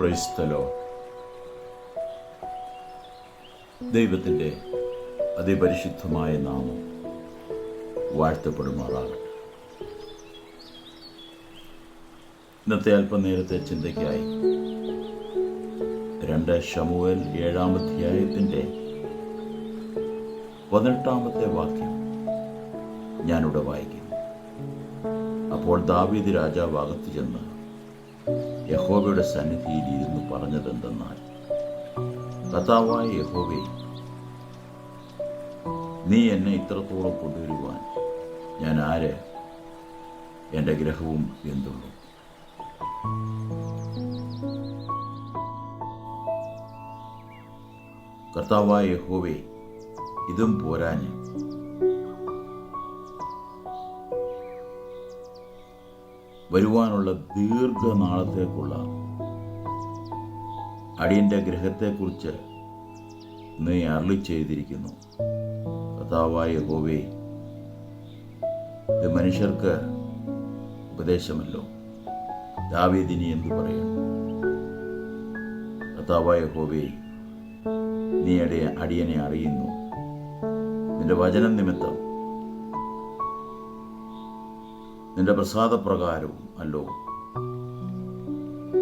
ക്രൈസ്തലോ ദൈവത്തിന്റെ അതിപരിശുദ്ധമായ നാമം വാഴ്ത്തപ്പെടുമാറാകട്ടെ. ഇന്നത്തെ അല്പനേരത്തെ ചിന്തയ്ക്കായി രണ്ട് ഷമുവേൽ ഏഴാം അധ്യായത്തിന്റെ പതിനെട്ടാമത്തെ വാക്യം ഞാനിവിടെ വായിക്കുന്നു. അപ്പോൾ ദാവീദ് രാജാവ് അകത്ത് ചെന്ന് യഹോവയുടെ സന്നിധിയിൽ ഇരുന്ന് പറഞ്ഞതെന്തെന്നാൽ കഥാവായ യഹോവേ നീ എന്നെ ഇത്രത്തോളം കൊണ്ടുവരുവാൻ ഞാൻ ആര്? എന്റെ ഗ്രഹവും എന്തുള്ളൂ? കർത്താവായ യഹോവേ ഇതും പോരാഞ്ഞ് വരുവാനുള്ള ദീർഘനാളത്തേക്കുള്ള അടിയന്റെ ഗ്രഹത്തെക്കുറിച്ച് നീ അരളി ചെയ്തിരിക്കുന്നു. കഥാവായ ഗോവേ ഇത് മനുഷ്യർക്ക് ഉപദേശമല്ലോ. ദാവേദിനി എന്ന് പറയും കഥാവായ ഹോവേ നീ അടിയ അടിയനെ അറിയുന്നു. നിന്റെ വചനം നിമിത്തം നിന്റെ പ്രസാദപ്രകാരവും അല്ലോ.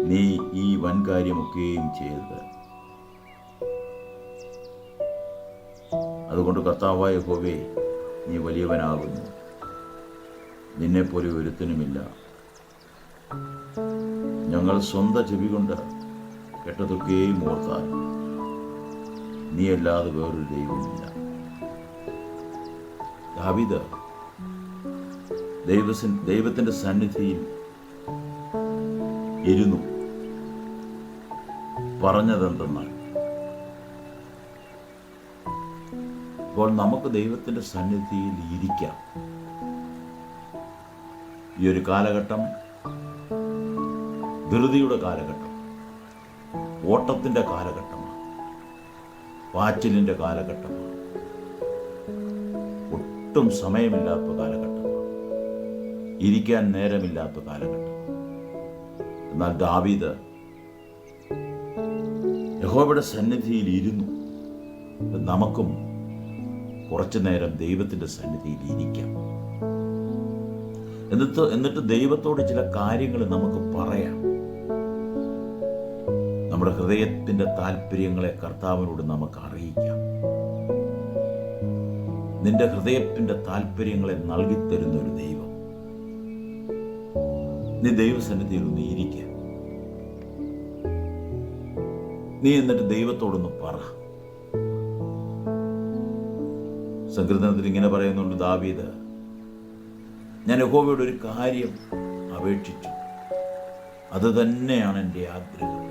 നീ ഈ വൻകാര്യമൊക്കെയും ചെയ്തത്. അതുകൊണ്ട് കർത്താവായ ഹോവേ നീ വലിയവനാകുന്നു. നിന്നെപ്പോലെ ഒരുത്തനുമില്ല. ഞങ്ങൾ സ്വന്തം ചെവി കൊണ്ട് കെട്ടതൊക്കെയും ഓർത്താൽ നീ അല്ലാതെ വേറൊരു ദൈവമില്ല ദാവിദ് ദൈവസിൻ ദൈവത്തിന്റെ സന്നിധിയിൽ ഇരുന്നു. പറഞ്ഞതെന്തെന്നാൽ അപ്പോൾ നമുക്ക് ദൈവത്തിന്റെ സന്നിധിയിൽ ഇരിക്കാം. ഈ ഒരു കാലഘട്ടം ധൃതിയുടെ കാലഘട്ടം ഓട്ടത്തിന്റെ കാലഘട്ടമാണ് പാച്ചിലിന്റെ കാലഘട്ടമാണ്. ഒട്ടും സമയമില്ലാത്ത കാലഘട്ടമാണ് ഇരിക്കാൻ നേരമില്ലാത്ത കാലഘട്ടം. എന്നാൽ ദാവീദ് യഹോബയുടെ സന്നിധിയിൽ ഇരുന്നു. നമുക്കും കുറച്ചു നേരം ദൈവത്തിന്റെ സന്നിധിയിൽ ഇരിക്കാം. എന്നിട്ട് എന്നിട്ട് ദൈവത്തോട് ചില കാര്യങ്ങൾ നമുക്ക് പറയാം. നമ്മുടെ ഹൃദയത്തിന്റെ താല്പര്യങ്ങളെ കർത്താവിനോട് നമുക്ക് അറിയിക്കാം. നിന്റെ ഹൃദയത്തിന്റെ താല്പര്യങ്ങളെ നൽകിത്തരുന്ന ഒരു ദൈവം നീ ദൈവസന്നിധിയിൽ ഒന്ന് ഇരിക്കുക നീ എന്നിട്ട് ദൈവത്തോടൊന്ന് പറ. സങ്കീർത്തനത്തിൽ ഇങ്ങനെ പറയുന്നുണ്ട് ദാവീദ് ഞാൻ യഹോവയുടെ ഒരു കാര്യം അപേക്ഷിച്ചു. അത് തന്നെയാണ് എന്റെ ആഗ്രഹം.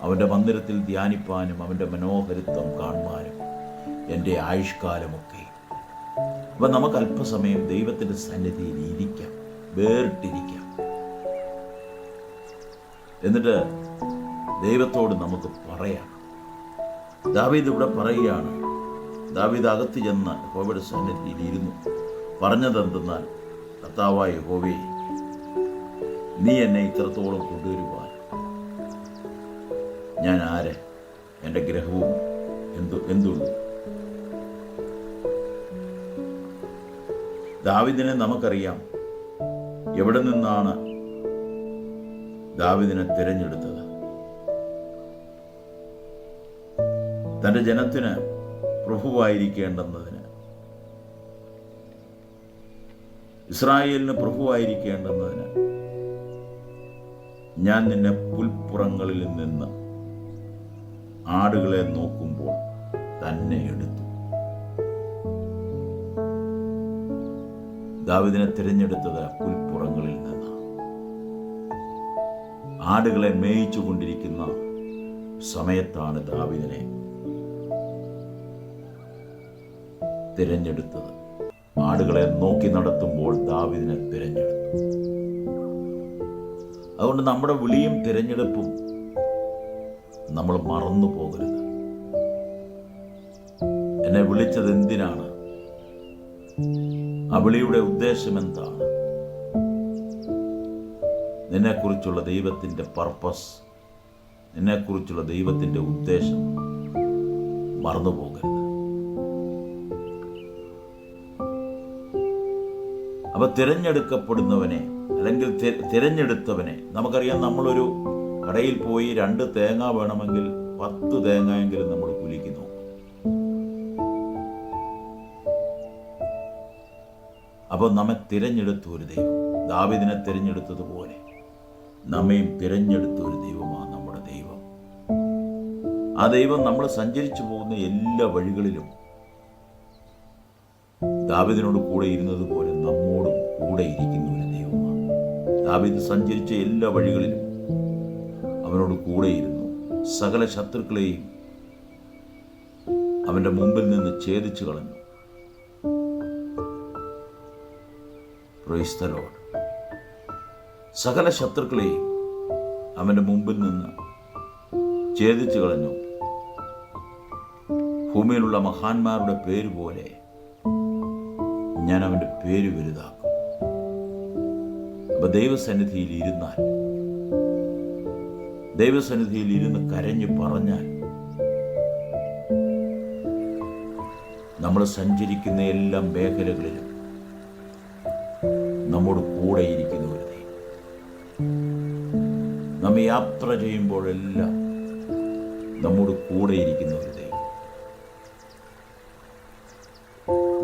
അവന്റെ മന്ദിരത്തിൽ ധ്യാനിപ്പാനും അവന്റെ മനോഹരിത്വം കാണുവാനും എന്റെ ആയുഷ്കാലമൊക്കെ. അപ്പം നമുക്ക് അല്പസമയം ദൈവത്തിന്റെ സന്നിധിയിൽ ഇരിക്കാം. വേറിട്ടിരിക്കാം. എന്നിട്ട് ദൈവത്തോട് നമുക്ക് പറയാം. ദാവീദ് ഇവിടെ പറയുകയാണ് ദാവീദ് അകത്ത് ചെന്ന് ഹോബയുടെ സന്നിധിയിലിരുന്നു ഇരുന്നു. പറഞ്ഞതെന്തെന്നാൽ കർത്താവായ ഹോവേ നീ എന്നെ ഇത്രത്തോളം കൊണ്ടുവരുവാൻ ഞാൻ ആര്? എന്റെ ഗ്രഹവും എന്തു എന്തുള്ളൂ? ദാവിദിനെ നമുക്കറിയാം എവിടെ നിന്നാണ് ദാവിദിനെ തിരഞ്ഞെടുത്തത്. തന്റെ ജനത്തിന് പ്രഭുവായിരിക്കേണ്ടെന്നതിന് ഇസ്രായേലിന് പ്രഭുവായിരിക്കേണ്ടെന്നതിന് ഞാൻ നിന്നെ പുൽപ്പുറങ്ങളിൽ നിന്ന് ആടുകളെ നോക്കുമ്പോൾ തന്നെ എടുത്തു. ദാവിദിനെ തിരഞ്ഞെടുത്തത് പുൽപ്പുറങ്ങളിൽ നിന്നാണ് ആടുകളെ മേയിച്ചു കൊണ്ടിരിക്കുന്ന സമയത്താണ് ദാവിദിനെ തിരഞ്ഞെടുത്തത്. ആടുകളെ നോക്കി നടത്തുമ്പോൾ ദാവിദിനെ തിരഞ്ഞെടുത്തു. അതുകൊണ്ട് നമ്മുടെ വിളിയും തിരഞ്ഞെടുപ്പും നമ്മൾ മറന്നു പോകരുത്. എന്നെ വിളിച്ചത് എന്തിനാണ് ആ വിളിയുടെ ഉദ്ദേശം എന്താണ് നിന്നെക്കുറിച്ചുള്ള ദൈവത്തിന്റെ പർപ്പസ് നിന്നെക്കുറിച്ചുള്ള ദൈവത്തിന്റെ ഉദ്ദേശം മറന്നുപോകരുത് അപ്പോൾ തിരഞ്ഞെടുക്കപ്പെടുന്നവനെ അല്ലെങ്കിൽ തിരഞ്ഞെടുത്തവനെ നമുക്കറിയാം നമ്മളൊരു കടയിൽ പോയി രണ്ട് തേങ്ങ വേണമെങ്കിൽ പത്ത് തേങ്ങയെങ്കിലും നമ്മൾ കുലിക്കുന്നു അപ്പോൾ നമ്മെ തിരഞ്ഞെടുത്തു ഒരു ദൈവം ദാവിദിനെ തിരഞ്ഞെടുത്തതുപോലെ. നമ്മയും തിരഞ്ഞെടുത്ത ഒരു ദൈവമാണ് നമ്മുടെ ദൈവം. ആ ദൈവം നമ്മൾ സഞ്ചരിച്ചു പോകുന്ന എല്ലാ വഴികളിലും ദാവിദിനോട് കൂടെ ഇരുന്നത് പോലെ നമ്മോടും കൂടെ ഇരിക്കുന്ന ഒരു ദൈവമാണ്. ദാവിദ് സഞ്ചരിച്ച എല്ലാ വഴികളിലും അവനോട് കൂടെയിരുന്നു സകല ശത്രുക്കളെയും അവന്റെ മുമ്പിൽ നിന്ന് ഛേദിച്ചു കളഞ്ഞു. Lord. സകല ശത്രുക്കളെയും അവന്റെ മുമ്പിൽ നിന്ന് ഛേദിച്ചു കളഞ്ഞു. ഭൂമിയിലുള്ള മഹാന്മാരുടെ പേര് പോലെ ഞാൻ അവന്റെ പേര് വലുതാക്കും. അപ്പൊ ദൈവസന്നിധിയിൽ ഇരുന്നാൽ ദൈവസന്നിധിയിൽ ഇരുന്ന് കരഞ്ഞു പറഞ്ഞാൽ നമ്മൾ സഞ്ചരിക്കുന്ന എല്ലാ മേഖലകളിലും നമ്മുടെ കൂടെ നമ്മെ യാത്ര ചെയ്യുമ്പോഴെല്ലാം നമ്മോട് കൂടെ ഇരിക്കുന്ന ഒരു ദൈവം.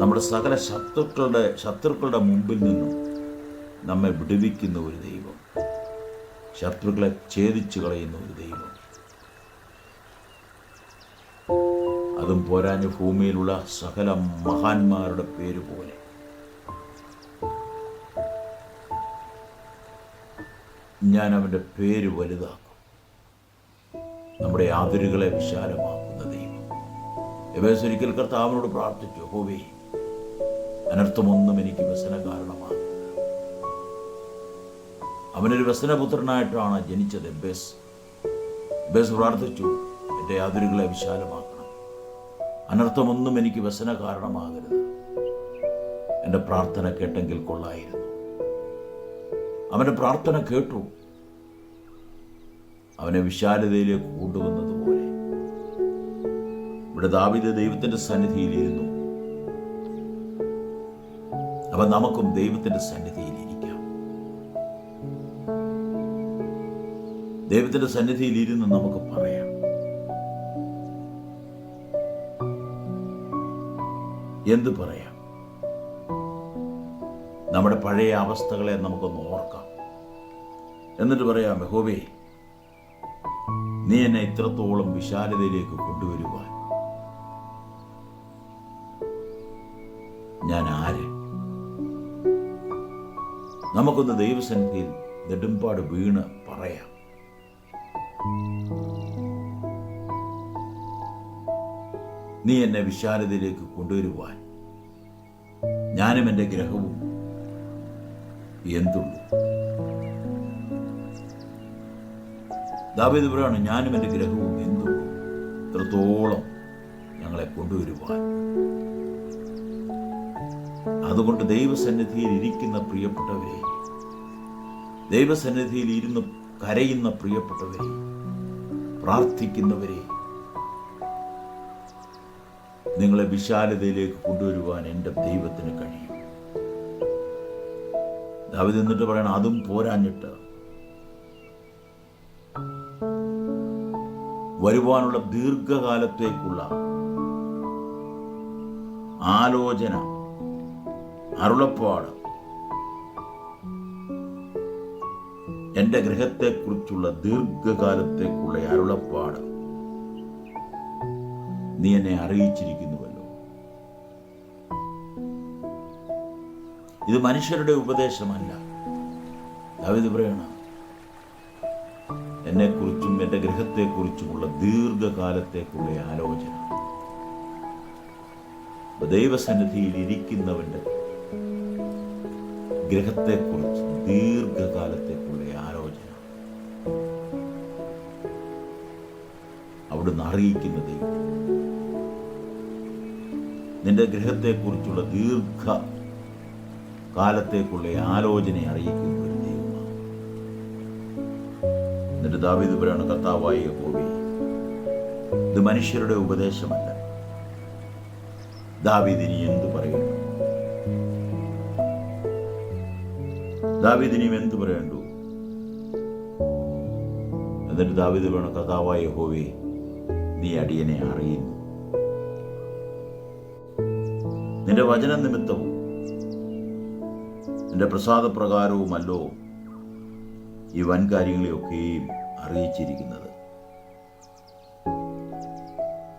നമ്മുടെ സകല ശത്രുക്കളുടെ ശത്രുക്കളുടെ മുമ്പിൽ നിന്നും നമ്മെ വിടുവിക്കുന്ന ഒരു ദൈവം. ശത്രുക്കളെ ഛേദിച്ചു കളയുന്ന ഒരു ദൈവം. അതും പോരാഞ്ഞ് ഭൂമിയിലുള്ള സകല മഹാന്മാരുടെ പേര് പോലെ ഞാൻ അവന്റെ പേര് വലുതാക്കും. നമ്മുടെ അതിരുകളെ വിശാലമാക്കുന്ന ദൈവം. എവേസ് ഒരിക്കൽ കർത്താവിനോട് പ്രാർത്ഥിച്ചു ഹോവേ അനർത്ഥമൊന്നും എനിക്ക് വ്യസന കാരണമാണ് അവനൊരു വ്യസനപുത്രനായിട്ടാണ് ജനിച്ചത് എബേസ്. എബേസ് പ്രാർത്ഥിച്ചു എന്റെ അതിരുകളെ വിശാലമാക്കണം. അനർത്ഥമൊന്നും എനിക്ക് വ്യസന കാരണമാകരുത്. എന്റെ പ്രാർത്ഥന കേട്ടെങ്കിൽ കൊള്ളായിരുന്നു. അവന്റെ പ്രാർത്ഥന കേട്ടു. അവനെ വിശാലതയിലേക്ക് കൊണ്ടുവന്നതുപോലെ. ഇവിടെ ദാവിത ദൈവത്തിന്റെ സന്നിധിയിലിരുന്നു. അപ്പൊ നമുക്കും ദൈവത്തിന്റെ സന്നിധിയിൽ ഇരിക്കാം. ദൈവത്തിന്റെ സന്നിധിയിൽ നമുക്ക് പറയാം. എന്ത് പറയാം? നമ്മുടെ പഴയ അവസ്ഥകളെ നമുക്കൊന്ന് ഓർക്കാം. എന്നിട്ട് പറയാം ബഹോബേ നീ എന്നെ ഇത്രത്തോളം വിശാലതയിലേക്ക് കൊണ്ടുവരുവാൻ ഞാൻ ആര്? നമുക്കൊന്ന് ദൈവസന്നിധിയിൽ നെടുമ്പാട് വീണ് പറയാം. നീ എന്നെ വിശാലതയിലേക്ക് കൊണ്ടുവരുവാൻ ഞാനും എന്റെ ഗ്രഹവും എന്തുള്ളൂ? ദാവീദ് പറയാണ് ഞാനും എന്റെ ഗ്രഹവും എന്തുള്ളൂ? എത്രത്തോളം ഞങ്ങളെ കൊണ്ടുവരുവാൻ. അതുകൊണ്ട് ദൈവസന്നിധിയിൽ ഇരിക്കുന്ന പ്രിയപ്പെട്ടവരെ ദൈവസന്നിധിയിൽ ഇരുന്ന് കരയുന്ന പ്രിയപ്പെട്ടവരെ പ്രാർത്ഥിക്കുന്നവരെ നിങ്ങളെ വിശാലതയിലേക്ക് കൊണ്ടുവരുവാൻ എന്റെ ദൈവത്തിന് കഴിയും. ദാവിദ് എന്നിട്ട് പറയണം അതും പോരാഞ്ഞിട്ട് വരുവാനുള്ള ദീർഘകാലത്തേക്കുള്ള ആലോചന അരുളപ്പാട് എന്റെ ഗ്രഹത്തെക്കുറിച്ചുള്ള ദീർഘകാലത്തേക്കുള്ള അരുളപ്പാട് നീ എന്നെ അറിയിച്ചിരിക്കുന്നുവല്ലോ ഇത് മനുഷ്യരുടെ ഉപദേശമല്ല. ദാവിത് പറയണം എന്നെക്കുറിച്ചും എന്റെ ഗ്രഹത്തെക്കുറിച്ചുമുള്ള ദീർഘകാലത്തേക്കുള്ള ആലോചന. ദൈവസന്നിധിയിൽ ഇരിക്കുന്നവന്റെ ഗ്രഹത്തെക്കുറിച്ച് ദീർഘകാലത്തേക്കുള്ള ആലോചന. അവിടുന്ന് അറിയിക്കുന്ന ദൈവം നിന്റെ ഗ്രഹത്തെക്കുറിച്ചുള്ള ദീർഘ കാലത്തേക്കുള്ള ആലോചന അറിയിക്കുന്ന ഒരു ദൈവമാണ്. എന്നിട്ട് ദാവീദ് പറയാണ് കർത്താവായി ഇത് മനുഷ്യരുടെ ഉപദേശമല്ല. ദാവീദിനി എന്തു പറയുന്നു ദാവീദിനിയും എന്തു പറയണ്ടു? എന്നിട്ട് ദാവീദ് വേണം കർത്താവായ ഹോവി നീ അടിയനെ അറിയുന്നു. നിന്റെ വചന നിമിത്തവും നിന്റെ പ്രസാദപ്രകാരവുമല്ലോ ഈ വൻകാര്യങ്ങളെയൊക്കെയും അറിയിച്ചിരിക്കുന്നത്.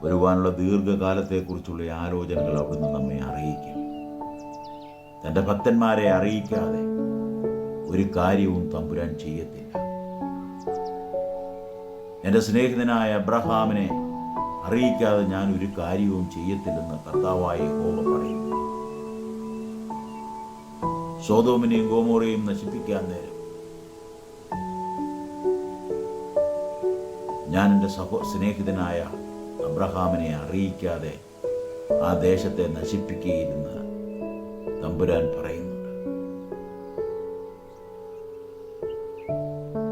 വരുവാനുള്ള ദീർഘകാലത്തെക്കുറിച്ചുള്ള ആലോചനകൾ അവിടുന്ന് നമ്മെ അറിയിക്കും. തന്റെ ഭക്തന്മാരെ അറിയിക്കാതെ ഒരു കാര്യവും തമ്പുരാൻ ചെയ്യത്തില്ല. എന്റെ സ്നേഹിതനായ അബ്രഹാമിനെ അറിയിക്കാതെ ഞാൻ ഒരു കാര്യവും ചെയ്യത്തില്ലെന്ന് കർത്താവായ ഹോമ പറയുന്നു. സോതോമിനെയും ഗോമോറയും നശിപ്പിക്കാൻ നേരം. ഞാൻ എന്റെ സഹോ സ്നേഹിതനായ അബ്രഹാമിനെ അറിയിക്കാതെ ആ ദേശത്തെ നശിപ്പിക്കുകയില്ലെന്ന് തമ്പുരാൻ പറയുന്നുണ്ട്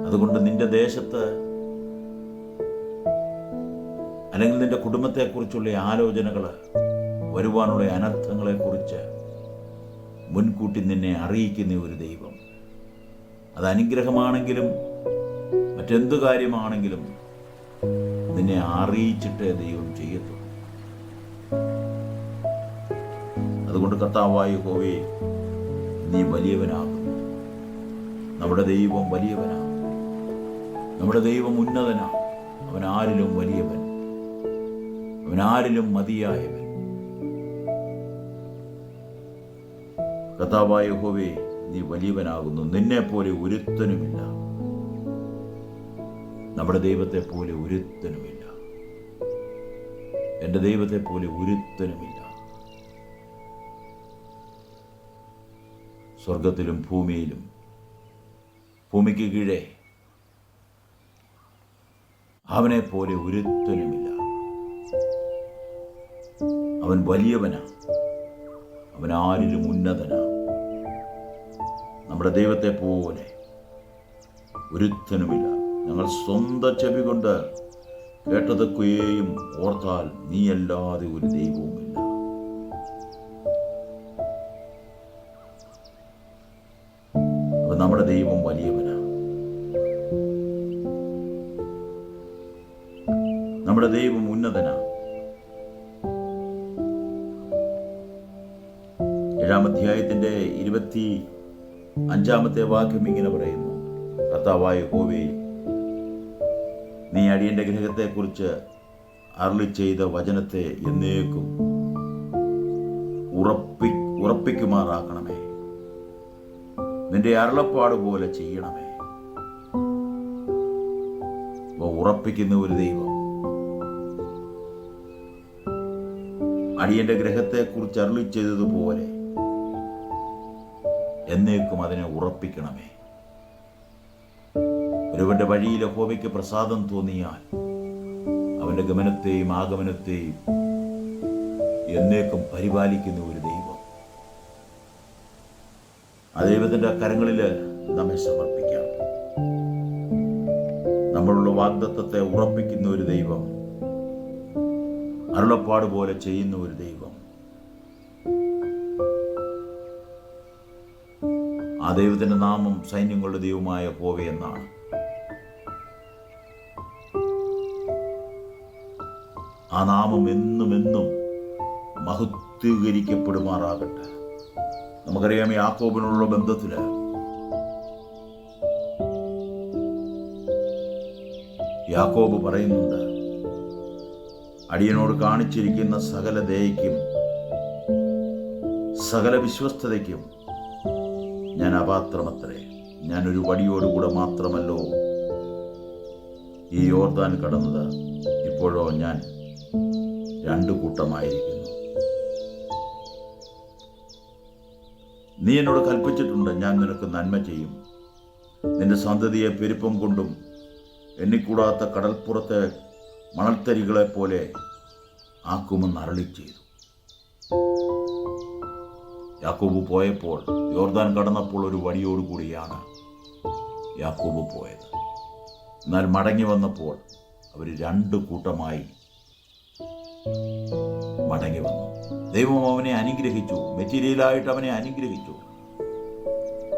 അതുകൊണ്ട് നിന്റെ ദേശത്ത് അല്ലെങ്കിൽ നിന്റെ കുടുംബത്തെക്കുറിച്ചുള്ള ആലോചനകൾ വരുവാനുള്ള അനർത്ഥങ്ങളെക്കുറിച്ച് മുൻകൂട്ടി നിന്നെ അറിയിക്കുന്ന ഒരു ദൈവം. അത് അനുഗ്രഹമാണെങ്കിലും മറ്റെന്തു കാര്യമാണെങ്കിലും നിന്നെ അറിയിച്ചിട്ടേ ദൈവം ചെയ്യത്തുള്ളൂ. അതുകൊണ്ട് കർത്താവായ ഹോവേ നീ വലിയവനാകുന്നു. നമ്മുടെ ദൈവം വലിയവനാണ്. നമ്മുടെ ദൈവം ഉന്നതനാണ്. അവൻ ആരിലും വലിയവൻ. അവൻ ആരിലും മതിയായവൻ. കഥാവായ ഹോവേ നീ വലിയവനാകുന്നു. നിന്നെ പോലെ ഒരുത്തനുമില്ല. നമ്മുടെ ദൈവത്തെ പോലെ ഒരുത്തനുമില്ല. എന്റെ ദൈവത്തെ പോലെ ഒരുത്തനുമില്ല. സ്വർഗത്തിലും ഭൂമിയിലും ഭൂമിക്ക് കീഴേ അവനെ പോലെ ഒരുത്തനുമില്ല. അവൻ വലിയവനാ. അവൻ ആരിലും ഉന്നതനാ. നമ്മുടെ ദൈവത്തെ പോലെ ഒരുത്തനുമില്ല. ഞങ്ങൾ സ്വന്തം ചെവി കൊണ്ട് കേട്ടതൊക്കെയും ഓർത്താൽ നീയല്ലാതെ ഒരു ദൈവവുമില്ല. അഞ്ചാമത്തെ വാക്യം ഇങ്ങനെ പറയുന്നു. കർത്താവായ ഹോവേ നീ അടിയന്റെ ഗ്രഹത്തെക്കുറിച്ച് അരളി ചെയ്ത വചനത്തെ എന്നേക്കും ഉറപ്പി ഉറപ്പിക്കുമാറാക്കണമേ. നിന്റെ അരുളപ്പാട് പോലെ ചെയ്യണമേ. ഉറപ്പിക്കുന്ന ഒരു ദൈവം. അടിയന്റെ ഗ്രഹത്തെക്കുറിച്ച് അരളി ചെയ്തതുപോലെ എന്നേക്കും അതിനെ ഉറപ്പിക്കണമേ. ഒരുവന്റെ വഴിയിൽ ഹോമയ്ക്ക് പ്രസാദം തോന്നിയാൽ അവന്റെ ഗമനത്തെയും ആഗമനത്തെയും എന്നേക്കും പരിപാലിക്കുന്ന ഒരു ദൈവം. ആ ദൈവത്തിന്റെ കരങ്ങളിൽ നമ്മെ സമർപ്പിക്കാം. നമ്മളുള്ള വാഗ്ദത്വത്തെ ഉറപ്പിക്കുന്ന ഒരു ദൈവം അരുളപ്പാട് പോലെ ചെയ്യുന്ന ഒരു ദൈവം ആ ദൈവത്തിന്റെ നാമം സൈന്യങ്ങളുടെ ദൈവമായ ഹോവ എന്നാണ്. ആ നാമം എന്നും എന്നും മഹത്വീകരിക്കപ്പെടുമാറാകട്ടെ. നമുക്കറിയാം യാക്കോബിനുള്ള ബന്ധത്തിൽ യാക്കോബ് പറയുന്നുണ്ട് അടിയനോട് കാണിച്ചിരിക്കുന്ന സകല ദയയ്ക്കും സകല വിശ്വസ്തതയ്ക്കും ഞാൻ അപാത്രമത്രേ. ഞാനൊരു വടിയോടുകൂടെ മാത്രമല്ലോ ഈ യോർദാൻ കടന്നത്. ഇപ്പോഴോ ഞാൻ രണ്ടു കൂട്ടമായിരിക്കുന്നു. നീ എന്നോട് കൽപ്പിച്ചിട്ടുണ്ട് ഞാൻ നിനക്ക് നന്മ ചെയ്യും. നിന്റെ സന്തതിയെ പെരുപ്പം കൊണ്ടും എണ്ണിക്കൂടാത്ത കടൽപ്പുറത്തെ മണൽത്തരികളെ പോലെ ആക്കുമെന്ന് അരളി ചെയ്തു യാക്കോബ് പോയപ്പോൾ യോർദാൻ കടന്നപ്പോൾ ഒരു വടിയോടുകൂടിയാണ് യാക്കോബ് പോയത്. എന്നാൽ മടങ്ങി വന്നപ്പോൾ അവർ രണ്ട് കൂട്ടമായി മടങ്ങി വന്നു. ദൈവം അവനെ അനുഗ്രഹിച്ചു. മെറ്റീരിയലായിട്ട് അവനെ അനുഗ്രഹിച്ചു.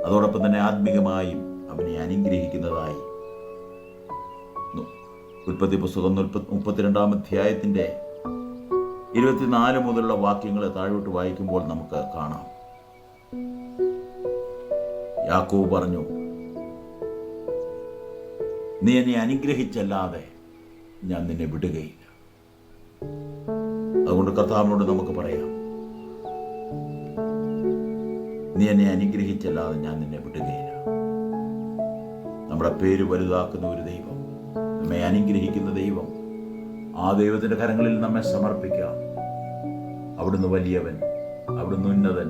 അതോടൊപ്പം തന്നെ ആത്മീകമായും അവനെ അനുഗ്രഹിക്കുന്നതായി. ന്നു. ഉൽപ്പത്തി പുസ്തകം മുപ്പ- മുപ്പത്തിരണ്ടാം അധ്യായത്തിന്റെ ഇരുപത്തിനാല് മുതലുള്ള വാക്യങ്ങളെ താഴോട്ട് വായിക്കുമ്പോൾ നമുക്ക് കാണാം. യാക്കോവ് പറഞ്ഞു നീ എന്നെ അനുഗ്രഹിച്ചല്ലാതെ ഞാൻ നിന്നെ വിടുകയില്ല. അതുകൊണ്ട് കർത്താവിനോട് നമുക്ക് പറയാം നീ എന്നെ അനുഗ്രഹിച്ചല്ലാതെ ഞാൻ നിന്നെ വിടുകയില്ല. നമ്മുടെ പേര് വലുതാക്കുന്ന ഒരു ദൈവം നമ്മെ അനുഗ്രഹിക്കുന്ന ദൈവം ആ ദൈവത്തിന്റെ കരങ്ങളിൽ നമ്മെ സമർപ്പിക്കാം. അവിടുന്ന് വലിയവൻ അവിടുന്ന് ഉന്നതൻ